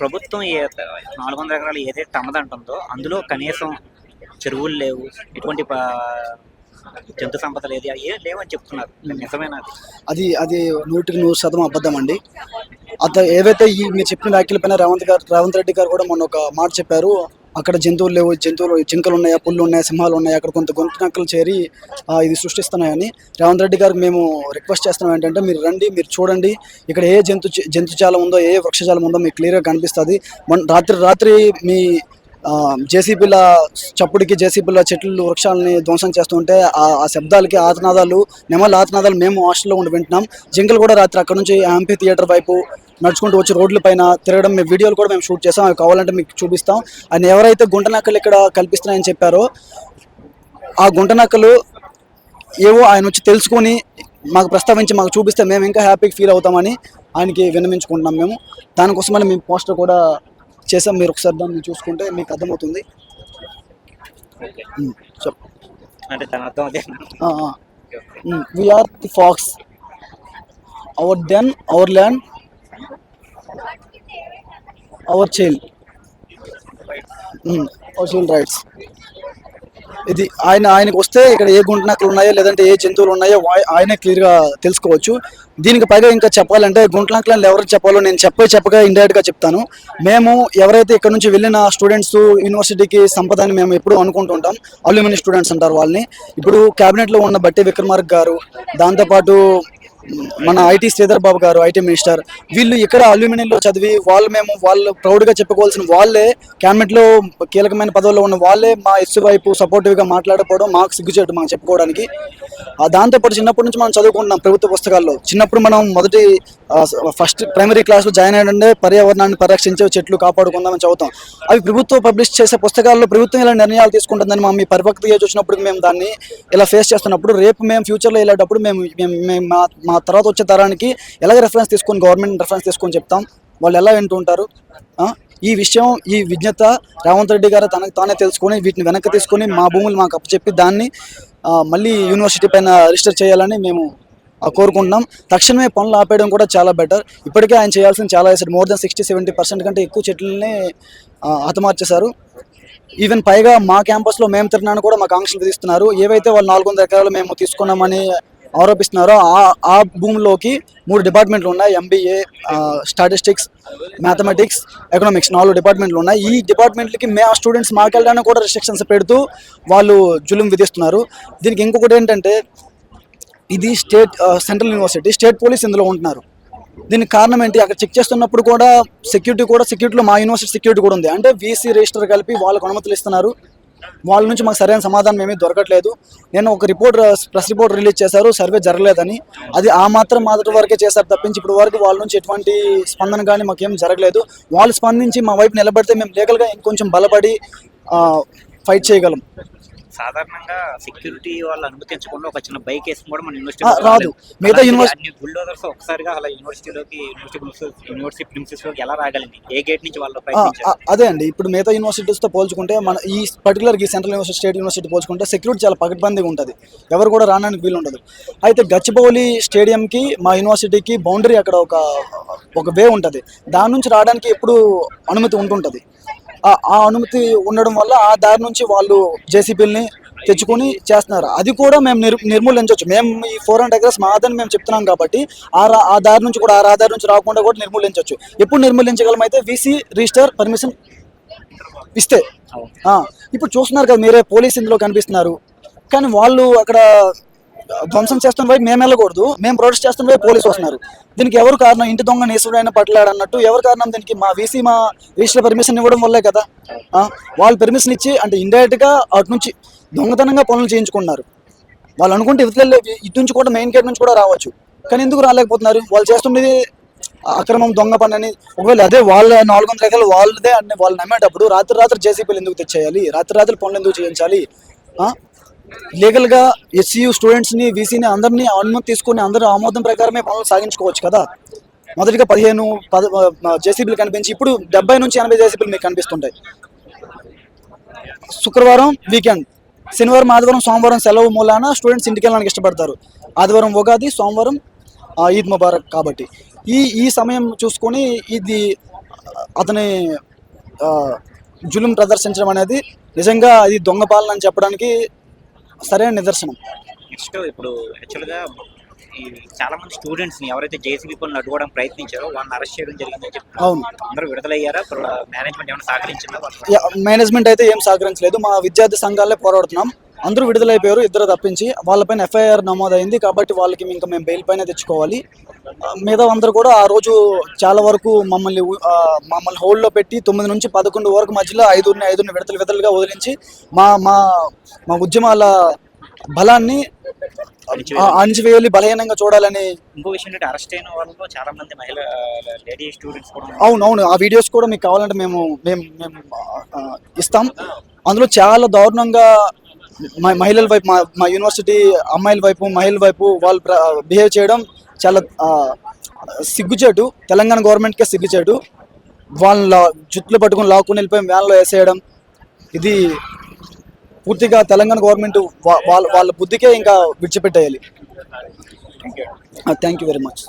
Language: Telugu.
ప్రభుత్వం ఏ నాలుగు వందల ఎకరాలు ఏదైతే తమదంటుందో అందులో కనీసం చెరువులు లేవు ఎటువంటి జంతు సంపద లేదు ఏ లేవని చెప్తున్నారు. నిజమేనా అది? అది అది నూటికి నూరు శాతం అబద్ధం అండి. అత ఏవైతే ఈ మీరు చెప్పిన వ్యాఖ్యల పైన రేవంత్ గారు రేవంత్ రెడ్డి గారు కూడా మొన్న ఒక మాట చెప్పారు. అక్కడ జంతువులు లేవు జంతువులు జింకలు ఉన్నాయా పుల్లు ఉన్నాయా సింహాలు ఉన్నాయా అక్కడ కొంత గొంతు నక్కలు చేరి ఇది సృష్టిస్తున్నాయని రేవంత్ రెడ్డి గారికి మేము రిక్వెస్ట్ చేస్తున్నాం. ఏంటంటే మీరు రండి మీరు చూడండి ఇక్కడ ఏ జంతు జంతుజాలం ఉందో ఏ వృక్షజాలం ఉందో మీకు క్లియర్గా కనిపిస్తుంది. రాత్రి రాత్రి మీ జేసీబీల చప్పుడికి జేసీబీల చెట్లు వృక్షాలని ధ్వంసం చేస్తుంటే ఆ ఆ శబ్దాలకి ఆతనాదాలు నెమల ఆతనాదాలు మేము హాస్టల్లో ఉండి వింటున్నాం. జింకలు కూడా రాత్రి అక్కడ నుంచి ఎంపీ థియేటర్ వైపు నడుచుకుంటూ వచ్చి రోడ్ల పైన తిరగడం మేము వీడియోలు కూడా మేము షూట్ చేస్తాం అవి కావాలంటే మీకు చూపిస్తాం. ఆయన ఎవరైతే గుంటనక్కలు ఇక్కడ కల్పిస్తున్నాయని చెప్పారో ఆ గుంటనక్కలు ఏవో ఆయన వచ్చి తెలుసుకొని మాకు ప్రస్తావించి మాకు చూపిస్తే మేము ఇంకా హ్యాపీగా ఫీల్ అవుతామని ఆయనకి విన్నవించుకుంటున్నాం మేము. దానికోసమని మేము పోస్టర్ కూడా చేసాం మీరు ఒకసారి దాన్ని చూసుకుంటే మీకు అర్థమవుతుంది. ఓకే ఉమ్, చెప్ అంటే దాని అర్థం అదే we are the folks our then our land our child our child rights ఇది ఆయన ఆయనకు వస్తే ఇక్కడ ఏ గుంటనక్కలు ఉన్నాయో లేదంటే ఏ జంతువులు ఉన్నాయో ఆయనే క్లియర్గా తెలుసుకోవచ్చు. దీనికి పైగా ఇంకా చెప్పాలంటే గుంటనక్కలను ఎవరికి చెప్పాలో నేను చెప్పే చెప్పగా ఇండైరెక్ట్గా చెప్తాను. మేము ఎవరైతే ఇక్కడ నుంచి వెళ్ళిన స్టూడెంట్స్ యూనివర్సిటీకి సంపద అని మేము ఎప్పుడు అనుకుంటుంటాం. అల్యూమిని స్టూడెంట్స్ అంటారు వాళ్ళని. ఇప్పుడు క్యాబినెట్లో ఉన్న బట్టి విక్రమార్క్ గారు దాంతోపాటు మన ఐటీ శ్రీధర్ బాబు గారు ఐటీ మినిస్టర్ వీళ్ళు ఇక్కడ అల్యూమినియంలో చదివి వాళ్ళు మేము వాళ్ళు ప్రౌడ్గా చెప్పుకోవాల్సిన వాళ్ళే క్యాబినెట్లో కీలకమైన పదవుల్లో ఉన్న వాళ్ళే మా ఎస్సు వైపు సపోర్టివ్గా మాట్లాడకపోవడం మాకు సిగ్గుచేటు మాకు చెప్పుకోవడానికి. దాంతోపాటు చిన్నప్పటి నుంచి మనం చదువుకుంటున్నాం ప్రభుత్వ పుస్తకాల్లో. చిన్నప్పుడు మనం మొదటి ఫస్ట్ ప్రైమరీ క్లాస్లో జాయిన్ అయ్యండి పర్యావరణాన్ని పరిరక్షించే చెట్లు కాపాడుకుందామని చదువుతాం. అవి ప్రభుత్వం పబ్లిష్ చేసే పుస్తకాల్లో ప్రభుత్వం ఇలా నిర్ణయాలు తీసుకుంటుందని మా మీ పరిపక్తి ఏజ్ వచ్చినప్పుడు మేము దాన్ని ఇలా ఫేస్ చేస్తున్నప్పుడు రేపు మేము ఫ్యూచర్లో వెళ్ళేటప్పుడు మేము మేము మా తర్వాత వచ్చే తరానికి ఎలాగ రెఫరెన్స్ తీసుకొని గవర్నమెంట్ రెఫరెన్స్ తీసుకొని చెప్తాం? వాళ్ళు ఎలా వింటూ ఉంటారు? ఈ విషయం ఈ విజ్ఞత రేవంత్ రెడ్డి గారు తనకు తానే తెలుసుకొని వీటిని వెనక్కి తీసుకొని మా భూములు మాకు అప్పచెప్పి దాన్ని మళ్ళీ యూనివర్సిటీ పైన రిజిస్టర్ చేయాలని మేము కోరుకుంటున్నాం. తక్షణమే పనులు ఆపేయడం కూడా చాలా బెటర్ ఇప్పటికే ఆయన చేయాల్సింది చాలా వేసాడు more than sixty seventy percent కంటే ఎక్కువ చెట్లని హతమార్చేశారు. ఈవెన్ పైగా మా క్యాంపస్లో మేము తిరిగినాను కూడా మాకు ఆంక్షలు విధిస్తున్నారు. ఏవైతే వాళ్ళు నాలుగు వందల ఎకరాలు మేము తీసుకున్నామని ఆరోపిస్తున్నారో ఆ ఆ భూమిలోకి మూడు డిపార్ట్మెంట్లు ఉన్నాయి. ఎంబీఏ స్టాటిస్టిక్స్ మ్యాథమెటిక్స్ ఎకనామిక్స్ నాలుగు డిపార్ట్మెంట్లు ఉన్నాయి. ఈ డిపార్ట్మెంట్లకి మే ఆ స్టూడెంట్స్ మాకెళ్ళడానికి కూడా రిస్ట్రిక్షన్స్ పెడుతూ వాళ్ళు జులుం విధిస్తున్నారు. దీనికి ఇంకొకటి ఏంటంటే ఇది state central university state police ఇందులో ఉంటున్నారు. దీనికి కారణం ఏంటి? అక్కడ చెక్ చేస్తున్నప్పుడు కూడా సెక్యూరిటీ కూడా సెక్యూరిటీలో మా యూనివర్సిటీ సెక్యూరిటీ కూడా ఉంది. అంటే వీసీ రిజిస్టర్ కలిపి వాళ్ళకు అనుమతులు ఇస్తున్నారు. వాళ్ళ నుంచి మాకు సరైన సమాధానం ఏమీ దొరకట్లేదు. నేను ఒక రిపోర్ట్ ప్రెస్ రిపోర్ట్ రిలీజ్ చేశారు సర్వే జరగలేదని. అది ఆ మాత్రం మొదటి వరకే చేశారు తప్పించి ఇప్పుడు వరకు వాళ్ళ నుంచి ఎటువంటి స్పందన కానీ మాకేం జరగలేదు. వాళ్ళు స్పందించి మా వైపు నిలబడితే మేము లీగల్గా ఇంకొంచెం బలపడి ఫైట్ చేయగలం. సాధారణంగా సెక్యూరిటీ వాళ్ళు అనుమతించకుండా ఒక చిన్న బైక్ వేసుకుని కూడా మన యూనివర్సిటీ రాదు. మిగతా యూనివర్సి- అన్ని బుల్డోజర్స్ ఒకసారిగా అలా యూనివర్సిటీలోకి యూనివర్సిటీ యూనివర్సిటీ ప్రిన్సెస్లోకి ఎలా రాగలింది ఏ గేట్ నుంచి వాళ్ళు అదే అండి. ఇప్పుడు మిగతా యూనివర్సిటీస్తో పోల్చుకుంటే మన ఈ పర్టికులర్ ఈ సెంట్రల్ యూనివర్సిటీ స్టేట్ యూనివర్సిటీ పోల్చుకుంటే సెక్యూరిటీ చాలా పకడ్బందీగా ఉంటుంది. ఎవరు కూడా రావడానికి వీలు ఉండదు. అయితే గచ్చిబౌలి స్టేడియంకి మా యూనివర్సిటీకి బౌండరీ అక్కడ ఒక ఒక వే ఉంటుంది. దాని నుంచి రావడానికి ఎప్పుడు అనుమతి ఉంటుంటుంది. ఆ- అనుమతి ఉండడం వల్ల ఆ దారి నుంచి వాళ్ళు జేసీబీలని తెచ్చుకొని చేస్తున్నారు. అది కూడా మేము నిర్ నిర్మూలించవచ్చు. మేము ఈ ఫోర్ హండ్రెడ్ ఎకర్స్ మాదని మేము చెప్తున్నాం కాబట్టి ఆ ఆ దారి నుంచి కూడా ఆ రహదారి నుంచి రాకుండా కూడా నిర్మూలించవచ్చు. ఎప్పుడు నిర్మూలించగలం అయితే వీసీ రిజిస్టర్ పర్మిషన్ ఇస్తే. ఇప్పుడు చూస్తున్నారు కదా మీరే పోలీస్ ఇందులో కనిపిస్తున్నారు. కానీ వాళ్ళు అక్కడ ధ్వంసం చేస్తున్న వైపు మేము వెళ్ళకూడదు. మేము ప్రొటెస్ట్ చేస్తున్న వైపు పోలీసు వస్తున్నారు. దీనికి ఎవరు కారణం? ఇంటి దొంగ నేసుడైనా పట్టలాడు అన్నట్టు ఎవరు కారణం దీనికి? మా వీసీ మా రిజిస్టర్ పర్మిషన్ ఇవ్వడం వల్లే కదా. వాళ్ళు పర్మిషన్ ఇచ్చి అంటే ఇండైరెక్ట్గా అటు నుంచి దొంగతనంగా పనులు చేయించుకున్నారు. వాళ్ళు అనుకుంటే ఇవతలే ఇటు నుంచి కూడా మెయిన్ గేట్ నుంచి కూడా రావచ్చు. కానీ ఎందుకు రాలేకపోతున్నారు? వాళ్ళు చేస్తుండేది అక్రమం దొంగ పని అని ఒకవేళ అదే వాళ్ళ నాలుగు వందల ఎకరాలు వాళ్ళదే అని వాళ్ళు నమ్మేటప్పుడు రాత్రి రాత్రి జేసీపీలు ఎందుకు తెచ్చేయాలి? రాత్రి రాత్రి పనులు ఎందుకు చేయించాలి? లీగల్గా ఎస్సీయూ స్టూడెంట్స్ని వీసీని అందరినీ అనుమతి తీసుకుని అందరూ ఆమోదం ప్రకారమే పనులు సాగించుకోవచ్చు కదా? మొదటిగా పదిహేను పద జేసీబీలు కనిపించి ఇప్పుడు డెబ్బై నుంచి ఎనభై జేసీబీలు మీకు కనిపిస్తుంటాయి. శుక్రవారం వీకెండ్ శనివారం ఆదివారం సోమవారం సెలవు మూలాన స్టూడెంట్స్ ఇంటికి వెళ్ళడానికి ఇష్టపడతారు. ఆదివారం ఉగాది సోమవారం ఆ, ఈద్ ముబారక్ కాబట్టి. ఈ ఈ సమయం చూసుకొని ఇది అతని జులుం ప్రదర్శించడం అనేది నిజంగా అది దొంగ పాలన అని చెప్పడానికి సరైన నిదర్శనం. నెక్స్ట్ ఇప్పుడు యాక్చువల్గా ఈ చాలా మంది స్టూడెంట్స్ని ఎవరైతే జేసీబీ పనులు అడ్డుకోవడం ప్రయత్నించారో వాళ్ళని అరెస్ట్ చేయడం జరిగిందని చెప్తున్నారు అవును. అందరూ విడుదలయ్యారా? మేనేజ్మెంట్ ఏమైనా సహకరించిందా? మేనేజ్మెంట్ అయితే ఏం సహకరించలేదు. మా విద్యార్థి సంఘాలే పోరాడుతున్నాం. అందరూ విడుదలైపోయారు ఇద్దరు తప్పించి. వాళ్ళపైన ఎఫ్ఐఆర్ నమోదైంది కాబట్టి వాళ్ళకి ఇంకా మేము బెయిల్ పైన తెచ్చుకోవాలి. మిగతా అందరూ కూడా ఆ రోజు చాలా వరకు మమ్మల్ని మమ్మల్ని హోల్డ్లో పెట్టి తొమ్మిది నుంచి పదకొండు వరకు మధ్యలో ఐదుగురిని ఐదుగురిని విడతలు విడతలుగా వదిలించి మా మా మా ఉద్యమాల బలాన్ని అణచివేయాలి బలహీనంగా చూడాలని ఇంకో విషయం ఏంటంటే అరెస్ట్ అయిన వాళ్ళలో చాలా మంది మహిళ లేడీ స్టూడెంట్స్ కూడా. అవును అవును. ఆ వీడియోస్ కూడా మీకు కావాలంటే మేము మేము మేము ఇస్తాం. అందులో చాలా దారుణంగా మహిళల వైపు మా మా యూనివర్సిటీ అమ్మాయిల వైపు మహిళల వైపు వాళ్ళు బిహేవ్ చేయడం చాలా సిగ్గుచేటు. తెలంగాణ గవర్నమెంట్కే సిగ్గుచేటు. వాళ్ళ జుట్లు పట్టుకుని లాక్కుని వెళ్ళిపోయి వ్యాన్లో వేసేయడం. ఇది పూర్తిగా తెలంగాణ గవర్నమెంట్ వాళ్ళ వాళ్ళ బుద్ధికే ఇంకా విడిచిపెట్టేయాలి. Thank you very much